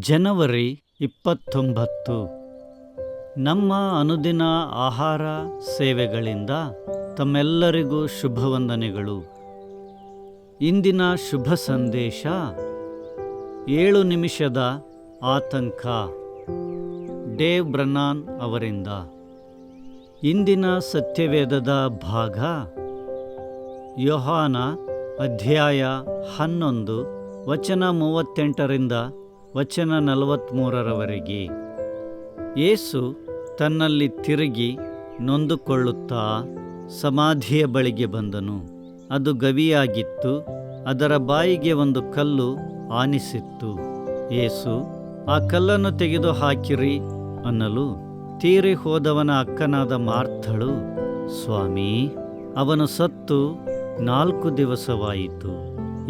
ಜನವರಿ ಇಪ್ಪತ್ತೊಂಬತ್ತು. ನಮ್ಮ ಅನುದಿನ ಆಹಾರ ಸೇವೆಗಳಿಂದ ತಮ್ಮೆಲ್ಲರಿಗೂ ಶುಭವಂದನೆಗಳು. ಇಂದಿನ ಶುಭ ಸಂದೇಶ ಏಳು ನಿಮಿಷದ ಆತಂಕ. ಡೇವ್ ಬ್ರನಾನ್ ಅವರಿಂದ. ಇಂದಿನ ಸತ್ಯವೇದದ ಭಾಗ ಯೋಹಾನ ಅಧ್ಯಾಯ ಹನ್ನೊಂದು, ವಚನ ಮೂವತ್ತೆಂಟರಿಂದ ವಚನ ನಲವತ್ತ್ಮೂರರವರೆಗೆ ಯೇಸು ತನ್ನಲ್ಲಿ ತಿರುಗಿ ನೊಂದುಕೊಳ್ಳುತ್ತಾ ಸಮಾಧಿಯ ಬಳಿಗೆ ಬಂದನು. ಅದು ಗವಿಯಾಗಿತ್ತು, ಅದರ ಬಾಯಿಗೆ ಒಂದು ಕಲ್ಲು ಆನಿಸಿತ್ತು. ಏಸು ಆ ಕಲ್ಲನ್ನು ತೆಗೆದು ಹಾಕಿರಿ ಅನ್ನಲು ತೀರಿ ಹೋದವನ ಅಕ್ಕನಾದ ಮಾರ್ಥಳು, ಸ್ವಾಮಿ, ಅವನು ಸತ್ತು ನಾಲ್ಕು ದಿವಸವಾಯಿತು,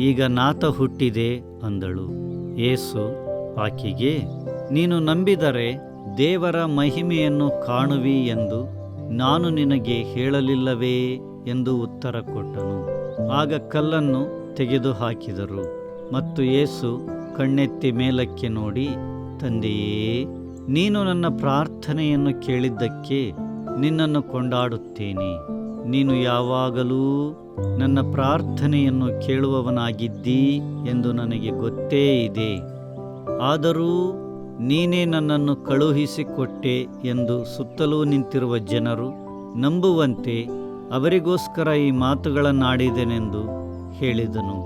ಈಗ ನಾತ ಹುಟ್ಟಿದೆ ಅಂದಳು. ಯೇಸು ಆಕೆಗೆ, ನೀನು ನಂಬಿದರೆ ದೇವರ ಮಹಿಮೆಯನ್ನು ಕಾಣುವಿ ಎಂದು ನಾನು ನಿನಗೆ ಹೇಳಲಿಲ್ಲವೇ ಎಂದು ಉತ್ತರ ಕೊಟ್ಟನು. ಆಗ ಕಲ್ಲನ್ನು ತೆಗೆದು ಹಾಕಿದರು ಮತ್ತು ಏಸು ಕಣ್ಣೆತ್ತಿ ಮೇಲಕ್ಕೆ ನೋಡಿ, ತಂದೆಯೇ, ನೀನು ನನ್ನ ಪ್ರಾರ್ಥನೆಯನ್ನು ಕೇಳಿದ್ದಕ್ಕೆ ನಿನ್ನನ್ನು ಕೊಂಡಾಡುತ್ತೇನೆ. ನೀನು ಯಾವಾಗಲೂ ನನ್ನ ಪ್ರಾರ್ಥನೆಯನ್ನು ಕೇಳುವವನಾಗಿದ್ದೀ ಎಂದು ನನಗೆ ಗೊತ್ತೇ ಇದೆ. ಆದರೂ ನೀನೇ ನನ್ನನ್ನು ಕಳುಹಿಸಿಕೊಟ್ಟೆ ಎಂದು ಸುತ್ತಲೂ ನಿಂತಿರುವ ಜನರು ನಂಬುವಂತೆ ಅವರಿಗೋಸ್ಕರ ಈ ಮಾತುಗಳನ್ನಾಡಿದೆನೆಂದು ಹೇಳಿದನು.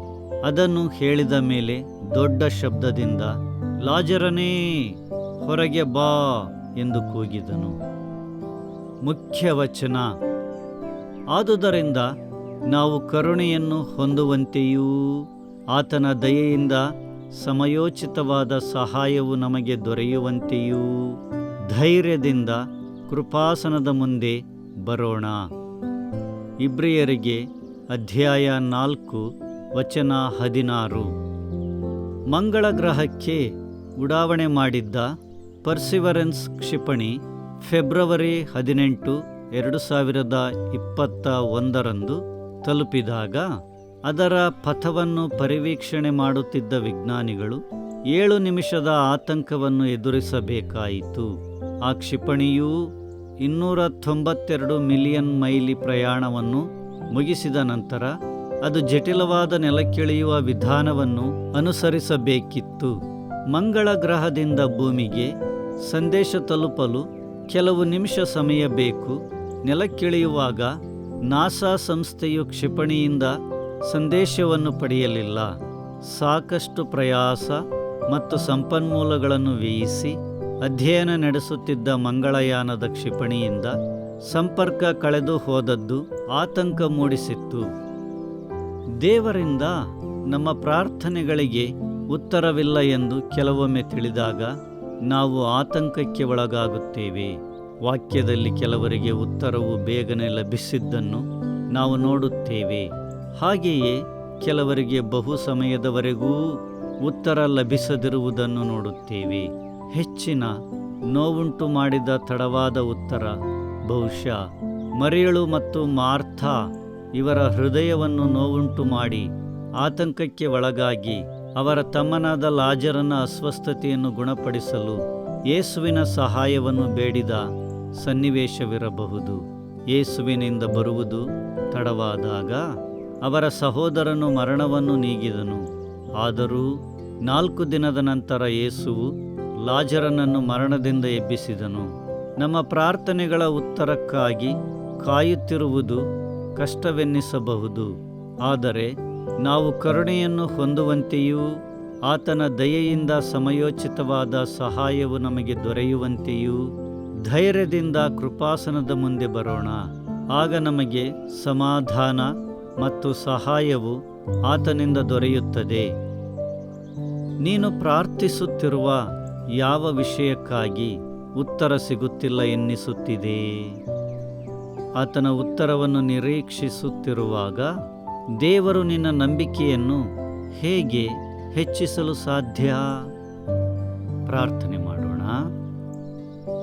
ಅದನ್ನು ಹೇಳಿದ ಮೇಲೆ ದೊಡ್ಡ ಶಬ್ದದಿಂದ, ಲಾಜರನೇ, ಹೊರಗೆ ಬಾ ಎಂದು ಕೂಗಿದನು. ಮುಖ್ಯ ವಚನ ಆದುದರಿಂದ ನಾವು ಕರುಣೆಯನ್ನು ಹೊಂದುವಂತೆಯೂ ಆತನ ದಯೆಯಿಂದ ಸಮಯೋಚಿತವಾದ ಸಹಾಯವು ನಮಗೆ ದೊರೆಯುವಂತೆಯೂ ಧೈರ್ಯದಿಂದ ಕೃಪಾಸನದ ಮುಂದೆ ಬರೋಣ. ಇಬ್ರಿಯರಿಗೆ ಅಧ್ಯಾಯ ನಾಲ್ಕು, ವಚನ ಹದಿನಾರು. ಮಂಗಳ ಗ್ರಹಕ್ಕೆ ಉಡಾವಣೆ ಮಾಡಿದ್ದ ಪರ್ಸಿವರೆನ್ಸ್ ಕ್ಷಿಪಣಿ ಫೆಬ್ರವರಿ ಹದಿನೆಂಟು, ಎರಡು ಸಾವಿರದ ಇಪ್ಪತ್ತ ಒಂದರಂದು ತಲುಪಿದಾಗ ಅದರ ಪಥವನ್ನು ಪರಿವೀಕ್ಷಣೆ ಮಾಡುತ್ತಿದ್ದ ವಿಜ್ಞಾನಿಗಳು ಏಳು ನಿಮಿಷದ ಆತಂಕವನ್ನು ಎದುರಿಸಬೇಕಾಯಿತು. ಆ ಕ್ಷಿಪಣಿಯು ಇನ್ನೂರ ತೊಂಬತ್ತೆರಡು ಮಿಲಿಯನ್ ಮೈಲಿ ಪ್ರಯಾಣವನ್ನು ಮುಗಿಸಿದ ನಂತರ ಅದು ಜಟಿಲವಾದ ನೆಲಕ್ಕಿಳಿಯುವ ವಿಧಾನವನ್ನು ಅನುಸರಿಸಬೇಕಿತ್ತು. ಮಂಗಳ ಗ್ರಹದಿಂದ ಭೂಮಿಗೆ ಸಂದೇಶ ತಲುಪಲು ಕೆಲವು ನಿಮಿಷ ಸಮಯ ಬೇಕು. ನೆಲಕ್ಕಿಳಿಯುವಾಗ ನಾಸಾ ಸಂಸ್ಥೆಯು ಕ್ಷಿಪಣಿಯಿಂದ ಸಂದೇಶವನ್ನು ಪಡೆಯಲಿಲ್ಲ. ಸಾಕಷ್ಟು ಪ್ರಯಾಸ ಮತ್ತು ಸಂಪನ್ಮೂಲಗಳನ್ನು ವ್ಯಯಿಸಿ ಅಧ್ಯಯನ ನಡೆಸುತ್ತಿದ್ದ ಮಂಗಳಯಾನದ ಕ್ಷಿಪಣಿಯಿಂದ ಸಂಪರ್ಕ ಕಳೆದು ಹೋದದ್ದು ಆತಂಕ ಮೂಡಿಸಿತ್ತು. ದೇವರಿಂದ ನಮ್ಮ ಪ್ರಾರ್ಥನೆಗಳಿಗೆ ಉತ್ತರವಿಲ್ಲ ಎಂದು ಕೆಲವೊಮ್ಮೆ ತಿಳಿದಾಗ ನಾವು ಆತಂಕಕ್ಕೆ ಒಳಗಾಗುತ್ತೇವೆ. ವಾಕ್ಯದಲ್ಲಿ ಕೆಲವರಿಗೆ ಉತ್ತರವು ಬೇಗನೆ ಲಭಿಸಿದ್ದನ್ನು ನಾವು ನೋಡುತ್ತೇವೆ. ಹಾಗೆಯೇ ಕೆಲವರಿಗೆ ಬಹು ಸಮಯದವರೆಗೂ ಉತ್ತರ ಲಭಿಸದಿರುವುದನ್ನು ನೋಡುತ್ತೇವೆ. ಹೆಚ್ಚಿನ ನೋವುಂಟು ಮಾಡಿದ ತಡವಾದ ಉತ್ತರ, ಬಹುಶಃ ಮರಿಯಳು ಮತ್ತು ಮಾರ್ಥ ಇವರ ಹೃದಯವನ್ನು ನೋವುಂಟು ಮಾಡಿ ಆತಂಕಕ್ಕೆ ಒಳಗಾಗಿ ಅವರ ತಮ್ಮನಾದ ಲಾಜರನ ಅಸ್ವಸ್ಥತೆಯನ್ನು ಗುಣಪಡಿಸಲು ಯೇಸುವಿನ ಸಹಾಯವನ್ನು ಬೇಡಿದ ಸನ್ನಿವೇಶವಿರಬಹುದು. ಯೇಸುವಿನಿಂದ ಬರುವುದು ತಡವಾದಾಗ ಅವರ ಸಹೋದರನು ಮರಣವನ್ನು ನೀಗಿದನು. ಆದರೂ ನಾಲ್ಕು ದಿನದ ನಂತರ ಯೇಸುವು ಲಾಜರನನ್ನು ಮರಣದಿಂದ ಎಬ್ಬಿಸಿದನು. ನಮ್ಮ ಪ್ರಾರ್ಥನೆಗಳ ಉತ್ತರಕ್ಕಾಗಿ ಕಾಯುತ್ತಿರುವುದು ಕಷ್ಟವೆನ್ನಿಸಬಹುದು. ಆದರೆ ನಾವು ಕರುಣೆಯನ್ನು ಹೊಂದುವಂತೆಯೂ ಆತನ ದಯೆಯಿಂದ ಸಮಯೋಚಿತವಾದ ಸಹಾಯವು ನಮಗೆ ದೊರೆಯುವಂತೆಯೂ ಧೈರ್ಯದಿಂದ ಕೃಪಾಸನದ ಮುಂದೆ ಬರೋಣ. ಆಗ ನಮಗೆ ಸಮಾಧಾನ ಮತ್ತು ಸಹಾಯವು ಆತನಿಂದ ದೊರೆಯುತ್ತದೆ. ನೀನು ಪ್ರಾರ್ಥಿಸುತ್ತಿರುವ ಯಾವ ವಿಷಯಕ್ಕಾಗಿ ಉತ್ತರ ಸಿಗುತ್ತಿಲ್ಲ ಎನ್ನಿಸುತ್ತಿದೆ. ಆತನ ಉತ್ತರವನ್ನು ನಿರೀಕ್ಷಿಸುತ್ತಿರುವಾಗ ದೇವರು ನಿನ್ನ ನಂಬಿಕೆಯನ್ನು ಹೇಗೆ ಹೆಚ್ಚಿಸಲು ಸಾಧ್ಯ? ಪ್ರಾರ್ಥನೆ ಮಾಡೋಣ.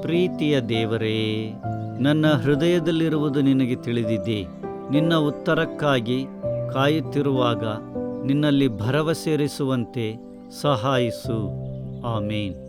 ಪ್ರೀತಿಯ ದೇವರೇ, ನನ್ನ ಹೃದಯದಲ್ಲಿರುವುದು ನಿನಗೆ ತಿಳಿದಿದೆ. ನಿನ್ನ ಉತ್ತರಕ್ಕಾಗಿ ಕಾಯುತ್ತಿರುವಾಗ ನಿನ್ನಲ್ಲಿ ಭರವಸೆರಿಸುವಂತೆ ಸಹಾಯಿಸು. ಆಮೇನ್.